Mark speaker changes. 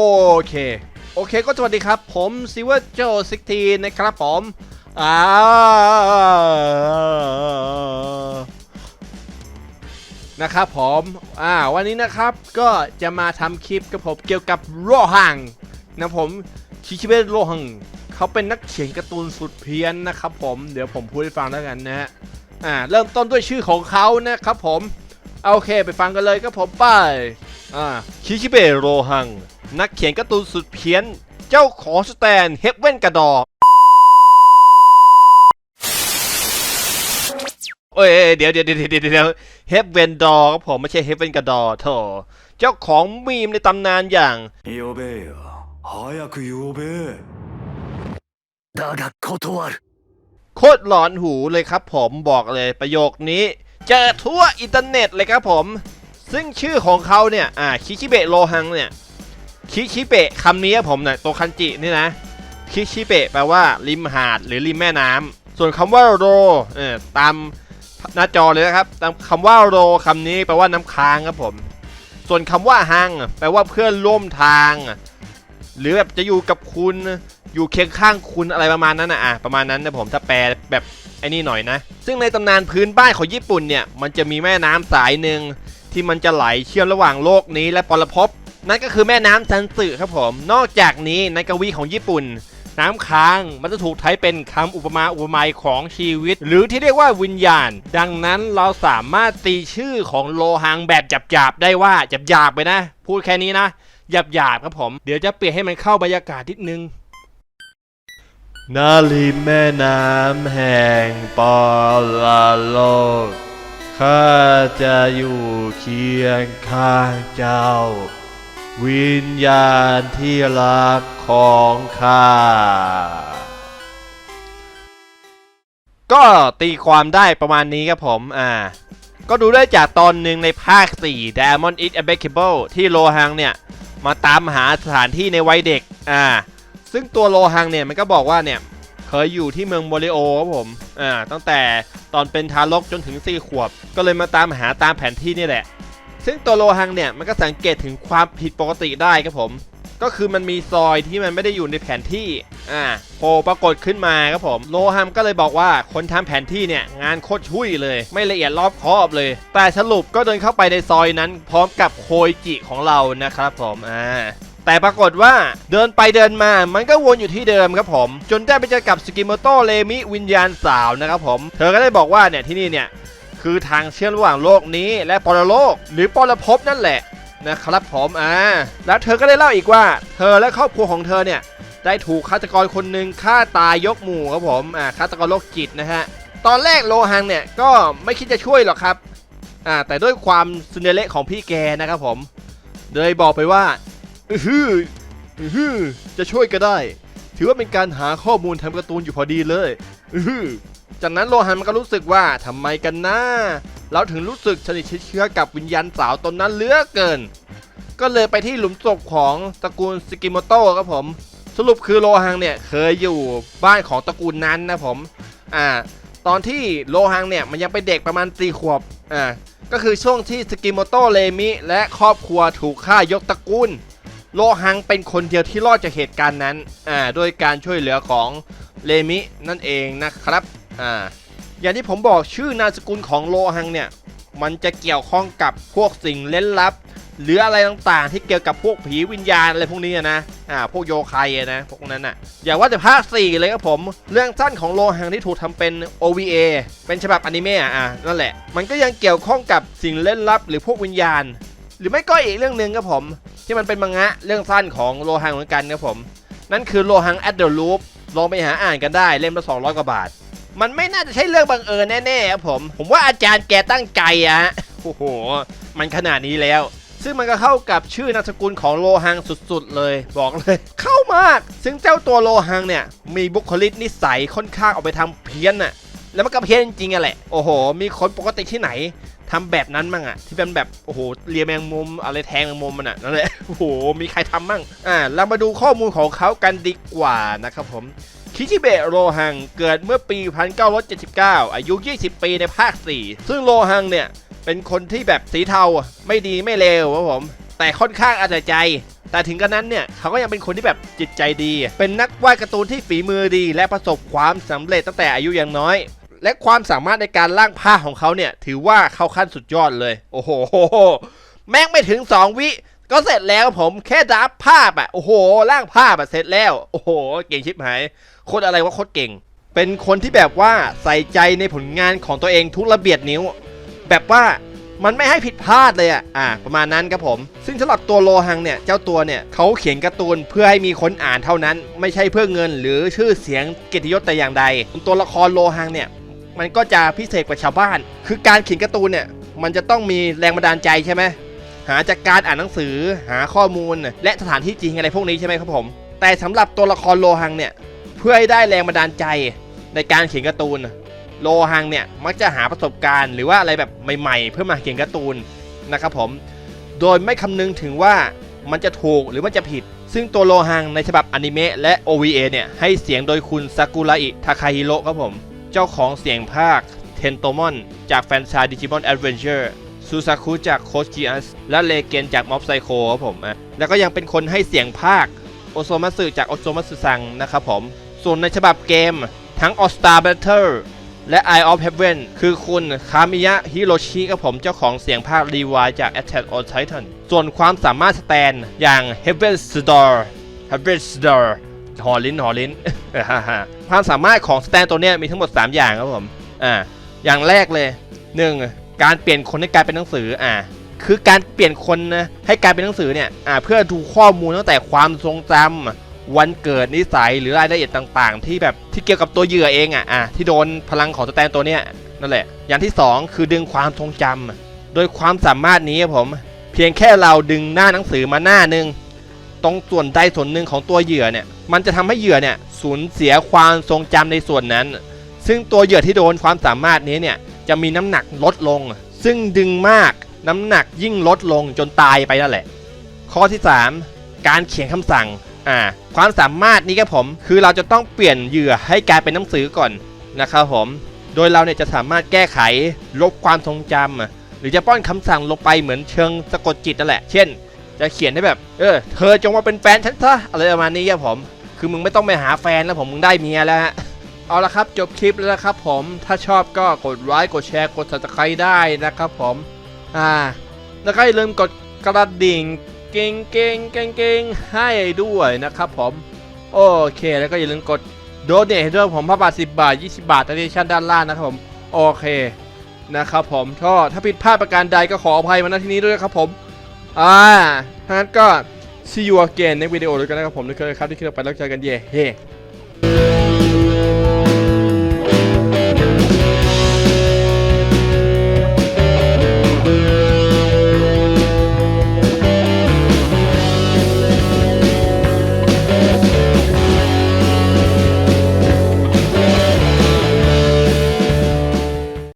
Speaker 1: โอเค โอเคก็สวัสดีครับ ผมซิเวอร์โจซิกทีนะครับผมอ่านะครับผมอ่าวันนี้นะครับก็จะมาทำคลิปกับผมเกี่ยวกับโรฮังนะผมชิชิเบะโรฮังเขาเป็นนักเขียนการ์ตูนสุดเพี้ยนนะครับผมเดี๋ยวผมพูดให้ฟังแล้วกันนะฮะอ่าเริ่มต้นด้วยชื่อของเขานะครับผมโอเคไปฟังกันเลยครับผมไปอ่าชิชิเบะโรฮัง นักเขียนการ์ตูนสุดเพี้ยน เจ้าของสแตนเฮฟเว่นกระดอกเอ้ยเดี๋ยวเดี๋ยวเดี๋ยวเดี๋ยวเฮฟเวนดอครับผมไม่ใช่เฮฟเวนกระดอเถอะเจ้าของมีมในตำนานอย่าง
Speaker 2: โยเบยฮา
Speaker 3: ยาคุโยตร
Speaker 1: โคตรหลอนหูเลยครับผมบอกเลยประโยคนี้ เจอทั่วอินเทอร์เน็ตเลยครับผม ซึ่งชื่อของเขาเนี่ย อ่าคิชิเบะโลฮังเนี่ย คิชิเบะคำนี้ครับผมเนี่ยตัวคันจินี่นะคิชิเบะแปลว่าริมหาดหรือริมแม่น้ำส่วนคำว่าโรเออตามหน้าจอเลยนะครับตามคำว่าโรคำนี้แปลว่าน้ำค้างครับผม ส่วนคำว่าฮังแปลว่าเพื่อนร่วมทาง หรือแบบจะอยู่กับคุณอยู่เคียงข้างคุณอะไรประมาณนั้นนะอะประมาณนั้นนะผมถ้าแปลแบบไอ้นี่หน่อยนะ ซึ่งในตำนานพื้นบ้านของญี่ปุ่นเนี่ยมันจะมีแม่น้ำสายหนึ่งที่มันจะไหลเชื่อมระหว่างโลกนี้และปรภพ นั่นก็คือแม่น้ำซันสึครับผม นอกจากนี้ในกวีของญี่ปุ่น น้ำค้างมันจะถูกใช้เป็นคำอุปมาอุปไมยของชีวิต หรือที่เรียกว่าวิญญาณ ดังนั้นเราสามารถตีชื่อของโลหังแบบหยาบๆได้ว่าหยาบๆไปนะ พูดแค่นี้นะหยาบๆครับผม เดี๋ยวจะเปลี่ยนให้มันเข้าบรรยากาศนิดนึงนาลีแม่น้ำแห่งปอลาโลก ข้าจะอยู่เคียงข้างเจ้า วิญญาณที่รักของข้า ก็ตีความได้ประมาณนี้ครับผม อ่า ก็ดูได้จากตอนหนึ่งในภาค 4 Diamond is Unbreakable ที่โลหังเนี่ย มาตามหาสถานที่ในวัยเด็ก อ่า ซึ่งตัวโลหังเนี่ย มันก็บอกว่าเนี่ย เคยอยู่ที่เมืองโมเรโอครับผม อ่า ตั้งแต่ตอนเป็นทารกจนถึง 4 ขวบ ก็เลยมาตามหาตามแผนที่นี่แหละ ซึ่งตัวโลหังเนี่ยมันก็สังเกตถึงความผิดปกติได้ครับผม ก็คือมันมีซอยที่มันไม่ได้อยู่ในแผนที่อ่าโผล่ปรากฏขึ้นมาครับผมโลหัมก็เลยบอกว่าคนทำแผนที่เนี่ยงานโคตรชุยเลย ไม่ละเอียดรอบคอบเลย แต่สรุปก็เดินเข้าไปในซอยนั้น พร้อมกับโคยจิของเรานะครับผมอ่าแต่ปรากฏว่าเดินไปเดินมา มันก็วนอยู่ที่เดิมครับผม จนได้ไปเจอกับสกิโมโตเลมิวิญญาณสาวนะครับผม เธอก็ได้บอกว่าเนี่ยที่นี่เนี่ย คือทางเชื่อมระหว่างโลกนี้ และปรโลก หรือปรภพนั่นแหละนะครับผมอ่าแล้วเธอก็ได้เล่าอีกว่า เธอและครอบครัวของเธอเนี่ยได้ถูกฆาตกรคนหนึ่งฆ่าตายยกหมู่ครับผมอ่าฆาตกรโรคจิตนะฮะตอนแรกโลหังเนี่ยก็ไม่คิดจะช่วยหรอกครับอ่าแต่ด้วยความซึนเดเละของพี่แกนะครับผมเลยบอกไปว่าอือฮืออือฮือจะช่วยก็ได้ ถือว่าเป็นการหาข้อมูลทำการ์ตูนอยู่พอดีเลยอือฮือ จากนั้นโลหันมันก็รู้สึกว่าทำไมกันนะเราถึงรู้สึกสนิดเชื้อกับวิญญาณสาวตนนั้นเหลือเกิน ก็เลยไปที่หลุมศพของตระกูลสกิโมโตครับผม สรุปคือโลหังเนี่ยเคยอยู่บ้านของตระกูลนั้นนะผมอ่าตอนที่โลหังเนี่ยมันยังเป็นเด็กประมาณสี่ขวบอ่าก็คือช่วงที่สกิโมโตเลมิและครอบครัวถูกฆ่ายกตระกูลโลหังเป็นคนเดียวที่รอดจากเหตุการณ์นั้นอ่าโดยการช่วยเหลือของเลมินั่นเองนะครับ อ่าอย่างที่ผมบอกชื่อนามสกุลของโลหังเนี่ย มันจะเกี่ยวข้องกับพวกสิ่งเล่นลับ หรืออะไรต่างๆ ที่เกี่ยวกับพวกผีวิญญาณอะไรพวกนี้นะอ่าพวกโยคายนะพวกนั้นอะอย่าว่าแต่ภาค4เลยครับผมเรื่องสั้นของโลหังที่ถูกทำเป็น OVA เป็นฉบับอนิเมะอะนั่นแหละ มันก็ยังเกี่ยวข้องกับสิ่งเล่นลับ หรือพวกวิญญาณ หรือไม่ก็อีกเรื่องหนึ่งครับผม ที่มันเป็นมังงะเรื่องสั้นของโลหังเหมือนกันครับผม นั่นคือโลหัง at the loop ลองไปหาอ่านกันได้เล่มละ200กว่าบาท มันไม่น่าจะใช่เรื่องบังเอิญแน่ๆครับผม ผมว่าอาจารย์แกตั้งใจอะฮะโอ้โห มันขนาดนี้แล้ว ซึ่งมันก็เข้ากับชื่อนามสกุลของโลหังสุดๆเลย บอกเลย เข้ามาก ซึ่งเจ้าตัวโลหังเนี่ย มีบุคลิกนิสัยค่อนข้างออกไปทางเพี้ยนน่ะแล้วมันก็เพี้ยนจริงๆอะแหละ โอ้โห มีคนปกติที่ไหนทำแบบนั้นมั่งอะที่เป็นแบบ โอ้โห เลียแมงมุมอะไรแทงแมงมุมมันอะนั่นแหละ โอ้โห มีใครทำมั่ง อ่า เรามาดูข้อมูลของเขากันดีกว่านะครับผม คิชิเบะโรฮังเกิดเมื่อปี 1979 อายุ 20 ปีในภาค 4 ซึ่งโรฮังเนี่ย เป็นคนที่แบบสีเทาไม่ดีไม่เลวครับผม แต่ค่อนข้างอาแต่ใจ แต่ถึงกระนั้นเนี่ย เขาก็ยังเป็นคนที่แบบจิตใจดี เป็นนักวาดการ์ตูนที่ฝีมือดี และประสบความสำเร็จตั้งแต่อายุยังน้อย และความสามารถในการร่างภาพของเขาเนี่ย ถือว่าเข้าขั้นสุดยอดเลย โอ้โห แม่งไม่ถึง 2 วิ ก็เสร็จแล้วผมแค่ดับภาพอะโอ้โหร่างภาพอะเสร็จแล้ว โอ้โห เก่งชิบหายโคตรอะไรว่าโคตรเก่ง เป็นคนที่แบบว่าใส่ใจในผลงานของตัวเองทุกระเบียดนิ้ว แบบว่ามันไม่ให้ผิดพลาดเลยอะ อ่า ประมาณนั้นครับผม ซึ่งสำหรับตัวโลหังเนี่ย เจ้าตัวเนี่ยเขาเขียนการ์ตูนเพื่อให้มีคนอ่านเท่านั้น ไม่ใช่เพื่อเงินหรือชื่อเสียงเกียรติยศแต่อย่างใด ตัวละครโลหังเนี่ย มันก็จะพิเศษกว่าชาวบ้าน คือการเขียนการ์ตูนเนี่ย มันจะต้องมีแรงบันดาลใจใช่ไหม หาจากการอ่านหนังสือ หาข้อมูล และสถานที่จริงอะไรพวกนี้ใช่ไหมครับผม แต่สำหรับตัวละครโลหังเนี่ยเพื่อให้ได้แรงบันดาลใจในการเขียนการ์ตูน โลหังเนี่ยมักจะหาประสบการณ์หรือว่าอะไรแบบใหม่ๆ เพื่อมาเขียนการ์ตูนนะครับผม โดยไม่คำนึงถึงว่ามันจะถูกหรือมันจะผิด ซึ่งตัวโลหังในฉบับอนิเมะและ OVA เนี่ยให้เสียงโดยคุณซากุระอิทาคาฮิโร่ครับผม เจ้าของเสียงภาคเทนโตมอนจากแฟนชายดิจิมอนแอดเวนเจอร์ ซูซาคุจากโคชิอัสและเลเกนจากม็อบไซโคครับผมอะแล้วก็ยังเป็นคนให้เสียงภาคโอโซมัสึจากโอโซมัสึซังนะครับผม ส่วนในฉบับเกมทั้ง All Star Battle และ Eye of Heaven คือคุณคามิยะฮิโรชิครับผมเจ้าของเสียงภาครีวายจาก Attack on Titan ส่วนความสามารถสแตนอย่าง Heaven Star Heaven Star หอลิ้นหอลิ้น ความสามารถของสแตนตัวเนี้ยมีทั้งหมด 3 อย่างครับผม อ่า อย่างแรกเลย 1. การเปลี่ยนคนให้กลายเป็นหนังสืออ่าคือการเปลี่ยนคนนะให้กลายเป็นหนังสือเนี่ยอ่าเพื่อดูข้อมูลตั้งแต่ความทรงจำวันเกิดนิสัยหรือรายละเอียดต่างๆ ที่แบบที่เกี่ยวกับตัวเหยื่อเองอะอ่าที่โดนพลังของสแตนตัวเนี้ยนั่นแหละ อย่างที่ 2 คือดึงความทรงจำโดยความสามารถนี้ผม เพียงแค่เราดึงหน้าหนังสือมาหน้านึงตรงส่วนใดส่วนหนึ่งของตัวเหยื่อเนี่ยมันจะทำให้เหยื่อเนี่ยสูญเสียความทรงจำในส่วนนั้น ซึ่งตัวเหยื่อที่โดนความสามารถนี้เนี่ย จะมีน้ำหนักลดลง ซึ่งดึงมากน้ำหนักยิ่งลดลงจนตายไปนั่นแหละ ข้อที่ 3 การเขียนคำสั่งอ่าความสามารถนี้ครับผมคือเราจะต้องเปลี่ยนเหยื่อให้กลายเป็นหนังสือก่อนนะครับผม โดยเราเนี่ยจะสามารถแก้ไขลบความทรงจำหรือจะป้อนคำสั่งลงไปเหมือนเชิงสะกดจิตนั่นแหละ เช่น จะเขียนให้แบบเออเธอจงมาเป็นแฟนฉันซะอะไรประมาณนี้ครับผม คือมึงไม่ต้องไปหาแฟนแล้วผมมึงได้เมียแล้วฮะ เอาละครับจบคลิปแล้วนะครับผมถ้าชอบก็กดไลค์กดแชร์กด subscribe ได้นะครับผมอ่าแล้วก็อย่าลืมกดกระดิ่งเก่งเก่งเก่งเก่งให้ด้วยนะครับผมโอเคแล้วก็อย่าลืมกดโดเนทให้ด้วยผมพระบาท 10 บาท 20 บาทในชั้นด้านล่างนะครับผมโอเคนะครับผมก็ถ้าผิดพลาดประการใดก็ขออภัยมาณที่นี้ด้วยนะครับผมอ่าถ้างั้นก็ see you again ในวิดีโอด้วยกันนะครับผมด้วยกันครับที่คลิปต่อไปแล้วเจอกันเย่เฮ้